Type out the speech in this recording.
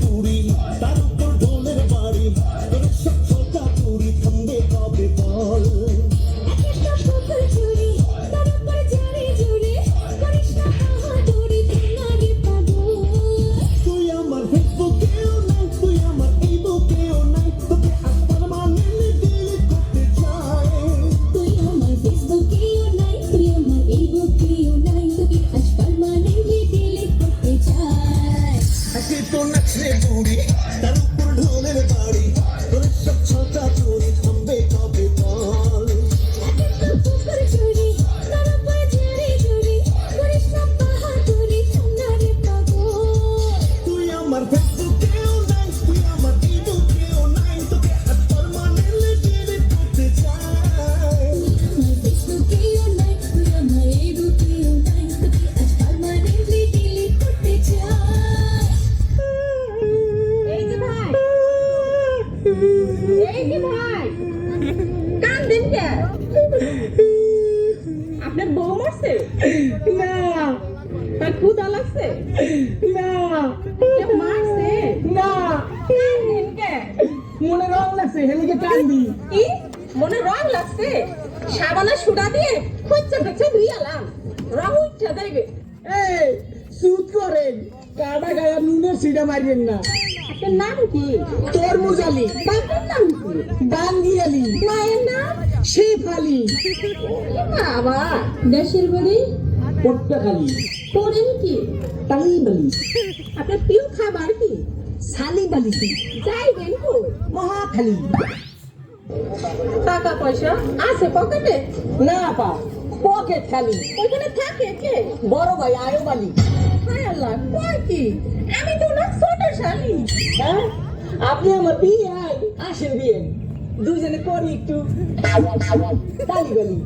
পুরি তার এই যে ভাই কান দিন কে আপনার বউ মরছে? না। তার ক্ষুদা লাগছে? না। কে মারছে? না। কান দিন কে মনে রং লাগছে হেলিকে কান্দি। কি? মনে রং লাগছে? সাবানের সুডা দিয়ে খুঁজছে খুঁজছে ধুইয়ালাম রং উঠছে দেখবে। এই সুদ করেন। কাটা গায়া নুনের সিডা মারিয়েন না। নাম কি? তোর মুজালি বাপের নাম কি? ডাঙ্গি আলি। মায়ের নাম? শিফ আলি। বাবা দেশের বাড়ি পট্টাখালি। করেন কি? টালি বালি আপনার প্রিয় খাবার কি? সালি বালি যাইবেন মহাখালী। টাকা পয়সা আছে পকেটে? না পা পকেট খালি। ওইখানে থাকে কে? বড় ভাই আয়ো বালি হায় আল্লাহ কয় কি? আমি তো না হ্যাঁ? আপনি আমার বিয়ে আসেন বিয়ে। দুজনে করি একটু বালি।